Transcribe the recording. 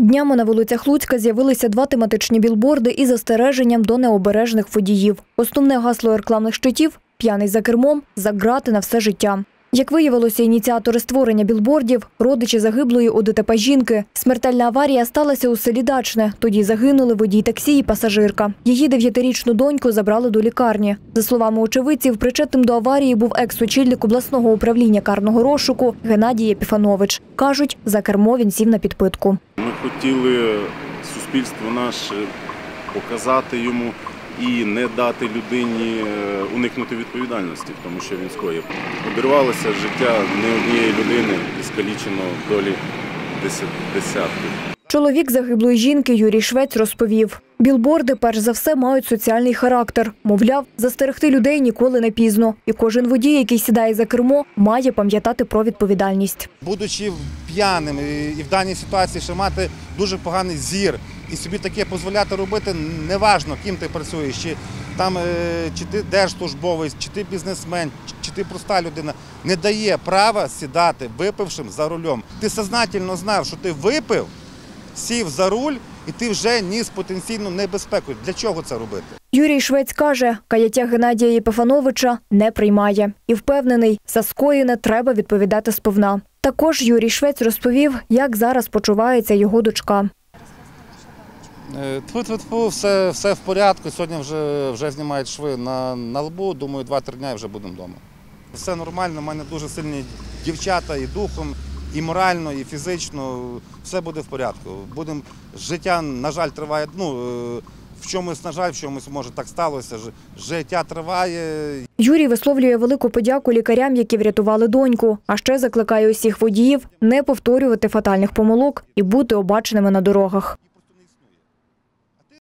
Днями на вулицях Луцька з'явилися два тематичні білборди із застереженням до необережних водіїв. Основне гасло рекламних щитів п'яний за кермом, за грати на все життя. Як виявилося, ініціатори створення білбордів – родичі загиблої у ДТП жінки. Смертельна аварія сталася у селі Дачне. Тоді загинули водій таксі і пасажирка. Її дев'ятирічну доньку забрали до лікарні. За словами очевидців, причетним до аварії був екс-очільник обласного управління карного розшуку Геннадій Єпіфанович. Кажуть, за кермо він сів на підпитку. Ми хотіли суспільству наше показати йому і не дати людині е, уникнути відповідальності тому, що він скоїв. Обірвалося життя не однієї людини і скалічено долі десят- десятків. Чоловік загиблої жінки Юрій Швець розповів, білборди перш за все мають соціальний характер. Мовляв, застерегти людей ніколи не пізно. І кожен водій, який сідає за кермо, має пам'ятати про відповідальність. будучи п'яним і і в даній ситуації ще мати дуже поганий зір і собі таке дозволяти робити, неважно, ким ти працюєш, чи там е, чи ти держслужбовець, чи ти бізнесмен, чи- ти проста людина, не дає права сідати випившим за рулем. Ти сознательно знав, що ти випив, сів за руль, і ти вже ніс потенційну небезпеку. Для чого це робити? Юрій Швець каже, каяття Геннадія Єпифановича не приймає і впевнений, за скоєне треба відповідати сповна. Також Юрій Швець розповів, як зараз почувається його дочка. Е, Тьфу-тьфу-тьфу, все, все в порядку. Сьогодні вже, вже знімають шви на, на лбу. Думаю, 2-3 дні вже будемо вдома. Все нормально, у мене дуже сильні дівчата і духом, і морально, і фізично. Все буде в порядку. Будем, життя, на жаль, триває. Ну, е, в чомусь, на жаль, в чомусь може так сталося. Життя триває. Юрій висловлює велику подяку лікарям, які врятували доньку. А ще закликає усіх водіїв не повторювати фатальних помилок і бути обаченими на дорогах.